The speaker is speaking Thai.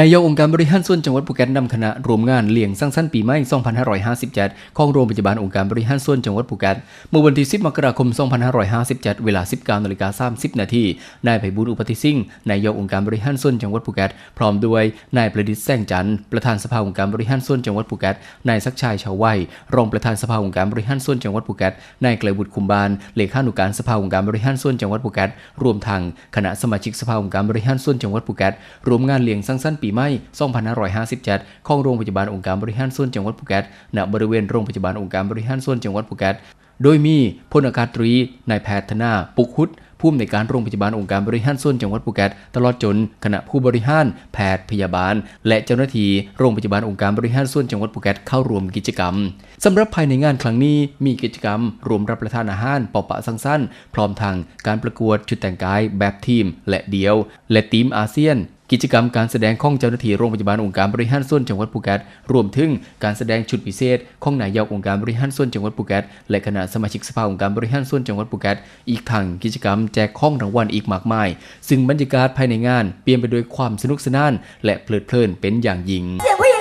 นายกองค์การบริหารส่วนจังหวัดภูเก็ตนำคณะรวมงานเลี้ยงสร้างสรรค์ปีใหม่ 2557 ของโรงพยาบาลองค์การบริหารส่วนจังหวัดภูเก็ตเมื่อวันที่ 10 มกราคม 2557 เวลา 19นาฬิกา30 นาทีนายไพบุญอุปติสิ่งนายกองค์การบริหารส่วนจังหวัดภูเก็ตพร้อมด้วยนายประดิษฐ์แสงจันทร์ประธานสภาองค์การบริหารส่วนจังหวัดภูเก็ตนายศักชัยชาวไวยรองประธานสภาองค์การบริหารส่วนจังหวัดภูเก็ตนายไกลบุตรคุมบานเลขานุการสภาองค์การบริหารส่วนจังหวัดภูเก็ตรวมทั้งคณะสมาชิกสภาองค์การบริหารส่วนจังหวัดภูเก็ตรวมงานเลี้ยงสร้างสรรค์ปีใหม่2557 ของโรงพยาบาลองค์การบริหารส่วนจังหวัดภูเก็ต ณ บริเวณโรงพยาบาลองค์การบริหารส่วนจังหวัดภูเก็ต โดยมีพลอากาศตรี นายแพทย์ธนา ปุกหุดผู้อำนวยการโรงพยาบาลองค์การบริหารส่วนจังหวัดภูเก็ตตลอดจนคณะผู้บริหาร แพทย์พยาบาล และเจ้าหน้าที่โรงพยาบาลองค์การบริหารส่วนจังหวัดภูเก็ตเข้าร่วมกิจกรรมสำหรับภายในงานครั้งนี้มีกิจกรรม รวมรับประทานอาหารปอปะสังสรรค์พร้อมทางการประกวดชุดแต่งกายแบบทีมและเดียว และทีมอาเซียน กิจกรรมการแสดงของเจ้าหน้าที่โรงพยาบาลองค์การบริหารส่วนจังหวัดภูเก็ตรวมถึงการแสดงชุดพิเศษของนายกองค์การบริหารส่วนจังหวัดภูเก็ตและคณะสมาชิกสภาองค์การบริหารส่วนจังหวัดภูเก็ตอีกทั้งกิจกรรมแจกข้องรางวัลอีกมากมาย ซึ่งบรรยากาศภายในงานเปลี่ยนไปด้วยความสนุกสนาน และเพลิดเพลินเป็นอย่างยิ่งเสียงผู้